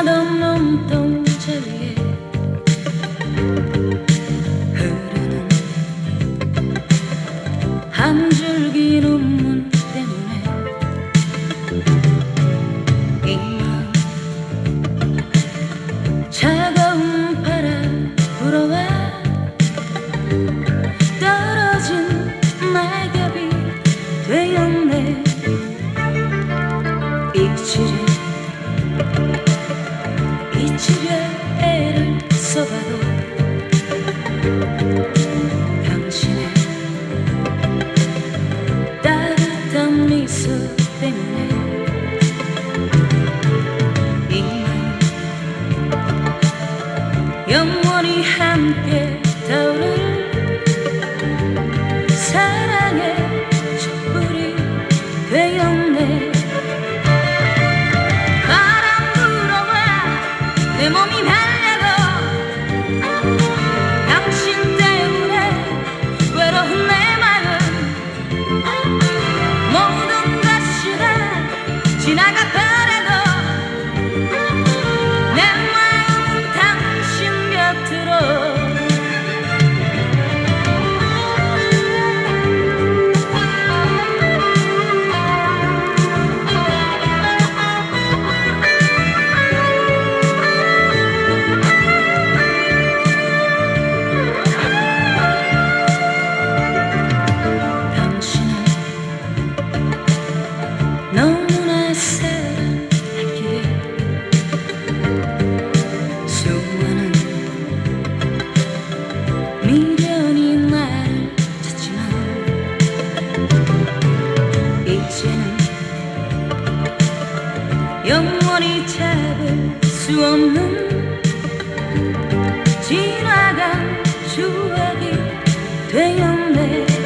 Yaşadım. 애를 써봐도 당신 따뜻한 미소 때문에 영원히 함께 떠오르 mommy, 수 없는 지나간 추억이 되었네.